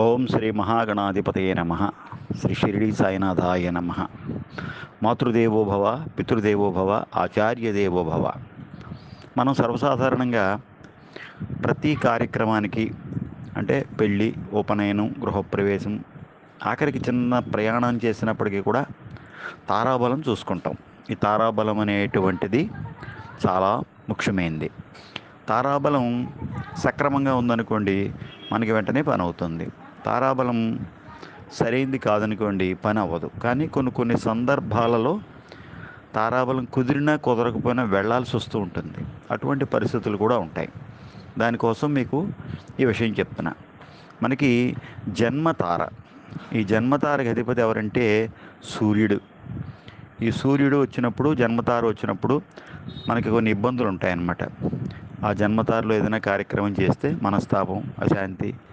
ఓం శ్రీ మహాగణాధిపతయ నమ. శ్రీ షిరిడి సాయినాథాయ నమ. మాతృదేవో భవ పితృదేవో భవ ఆచార్య దేవో భవ. మనం సర్వసాధారణంగా ప్రతి కార్యక్రమానికి అంటే పెళ్ళి ఉపనయనం గృహప్రవేశం ఆఖరికి చిన్న ప్రయాణం చేసినప్పటికీ కూడా తారాబలం చూసుకుంటాం. ఈ తారాబలం అనేటువంటిది చాలా ముఖ్యమైనది తారాబలం సక్రమంగా ఉందనుకోండి మనకి వెంటనే పని అవుతుంది. తారాబలం సరైంది కాదనుకోండి పని అవ్వదు. కానీ కొన్ని కొన్ని సందర్భాలలో తారాబలం కుదిరినా కుదరకపోయినా వెళ్ళాల్సి వస్తూ ఉంటుంది. అటువంటి పరిస్థితులు కూడా ఉంటాయి. దానికోసం మీకు ఈ విషయం చెప్తున్నా. మనకి జన్మతార. ఈ జన్మతారకి అధిపతి ఎవరంటే సూర్యుడు. ఈ సూర్యుడు వచ్చినప్పుడు జన్మతార వచ్చినప్పుడు మనకి కొన్ని ఇబ్బందులు ఉంటాయన్నమాట. ఆ జన్మతారలో ఏదైనా కార్యక్రమం చేస్తే మనస్తాపం అశాంతి